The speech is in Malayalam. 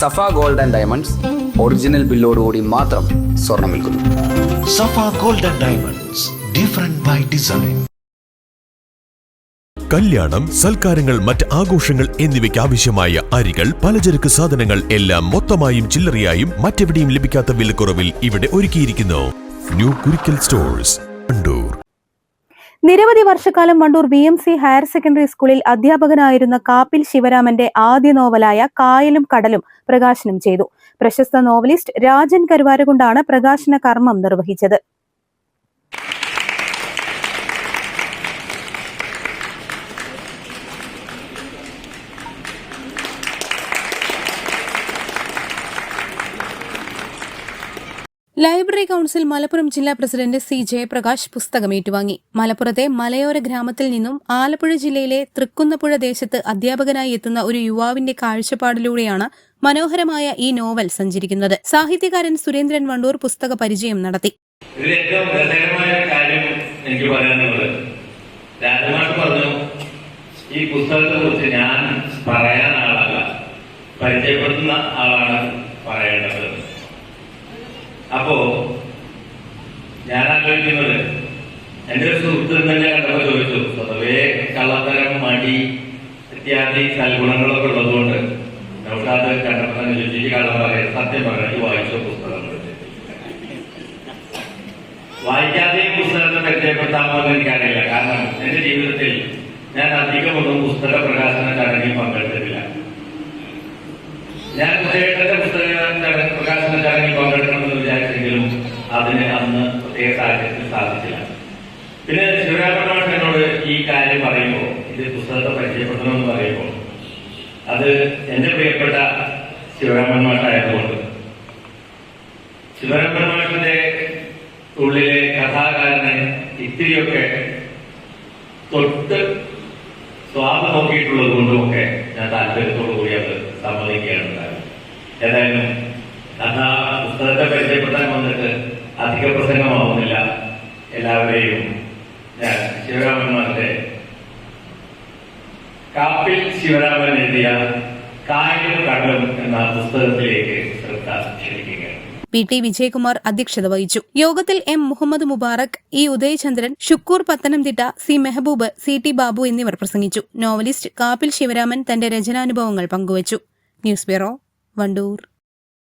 Safa gold and diamonds original ബില്ലോടുകൂടി മാത്രം സ്വർണം വിൽക്കുന്നു. Safa gold and diamonds different by design കല്യാണം സൽക്കാരങ്ങൾ മറ്റ് ആഘോഷങ്ങൾ എന്നിവയ്ക്ക് ആവശ്യമായ അരികൾ പലചരക്ക് സാധനങ്ങൾ എല്ലാം മൊത്തമായും ചില്ലറയായും മറ്റെവിടെയും ലഭിക്കാത്ത വിലക്കുറവിൽ ഇവിടെ ഒരുക്കിയിരിക്കുന്നു. ന്യൂ കുരിക്കൽ സ്റ്റോഴ്സ് കണ്ടൂർ നിരവധി വർഷക്കാലം Wandoor B M C higher secondary സ്കൂളിൽ അധ്യാപകനായിരുന്ന കാപ്പിൽ ശിവരാമന്റെ ആദ്യ നോവലായ കായലും കടലും പ്രകാശനം ചെയ്തു. പ്രശസ്ത നോവലിസ്റ്റ് രാജൻ കരുവാരകൊണ്ടാണ് പ്രകാശന കർമ്മം നിർവഹിച്ചത്. ലൈബ്രറി കൌൺസിൽ മലപ്പുറം ജില്ലാ പ്രസിഡന്റ് സി ജയപ്രകാശ് പുസ്തകം ഏറ്റുവാങ്ങി. മലപ്പുറത്തെ മലയോര ഗ്രാമത്തിൽ നിന്നും ആലപ്പുഴ ജില്ലയിലെ തൃക്കുന്നപ്പുഴ ദേശത്ത് അധ്യാപകനായി എത്തുന്ന ഒരു യുവാവിന്റെ കാഴ്ചപ്പാടിലൂടെയാണ് മനോഹരമായ ഈ നോവൽ സഞ്ചരിക്കുന്നത്. സാഹിത്യകാരൻ സുരേന്ദ്രൻ വണ്ടൂർ പുസ്തക പരിചയം നടത്തി. പരിചയപ്പെടുത്തുന്ന ആളാണ് പറയേണ്ടത്. അപ്പോ ഞാൻ ആലോചിക്കുന്നത് എന്റെ ഒരു സുഹൃത്തിന് തന്നെ കണ്ടപ്പോൾ ചോദിച്ചു സ്വതവേ കള്ളത്തരം മടി ഇത്യാദി സൽഗുണങ്ങളൊക്കെ ഉള്ളതുകൊണ്ട് അത് കണ്ടപ്പോൾ തന്നെ ചോദിച്ചു "ഈ കള്ളം പറയാം സത്യം പറയാൻ വായിച്ച പുസ്തകങ്ങൾ വായിക്കാതെ പുസ്തകത്തെ പരിചയപ്പെടുത്താമോ എന്ന് എനിക്കറിയില്ല. കാരണം എന്റെ ജീവിതത്തിൽ ഞാൻ അധികമൊന്നും പുസ്തക പ്രകാശന ചടങ്ങിൽ പങ്കെടുത്തിട്ടില്ല. ഞാൻ പുസ്തക പ്രകാശന ചടങ്ങിൽ പങ്കെടുക്കണമെന്ന് വിചാരിച്ചെങ്കിലും അതിന് അന്ന് പ്രത്യേക സാഹചര്യത്തിൽ സാധിച്ചില്ല. പിന്നെ ശിവരാമൻ എന്നോട് ഈ കാര്യം പറയുമ്പോൾ ഇത് പുസ്തകത്തെ പരിചയപ്പെടണമെന്ന് പറയുമ്പോൾ അത് എന്റെ പ്രിയപ്പെട്ട ശിവരാമൻ മാഷായതുകൊണ്ട്. ഉള്ളിലെ കഥാകാരനെ ഇത്തിരിയൊക്കെ തൊട്ട് സ്വാദ് നോക്കിയിട്ടുള്ളത് കൊണ്ടുമൊക്കെ ഞാൻ താല്പര്യത്തോടു കൂടി അത് സമ്മതിക്കുകയാണ്. ഉണ്ടായത് ഏതായാലും കഥ പുസ്തകത്തെ പരിചയപ്പെടാൻ വന്നിട്ട് അധിക പ്രസംഗമാവുന്നില്ല. എല്ലാവരെയും ഞാൻ ശിവരാമന്മാരുടെ കാപ്പിൽ ശിവരാമൻ എഴുതിയ കായലും കടലും എന്ന പുസ്തകത്തിലേക്ക് ശ്രദ്ധ ക്ഷണിക്കുകയാണ്. പി ടി വിജയകുമാർ അധ്യക്ഷത വഹിച്ചു. യോഗത്തിൽ M Muhammad Mubarak E Udayachandran Shukoor Pathanamthitta C Mehaboob C T Babu എന്നിവർ പ്രസംഗിച്ചു. നോവലിസ്റ്റ് കാപ്പിൽ ശിവരാമൻ തന്റെ രചനാനുഭവങ്ങൾ പങ്കുവച്ചു. News bureau Wandoor.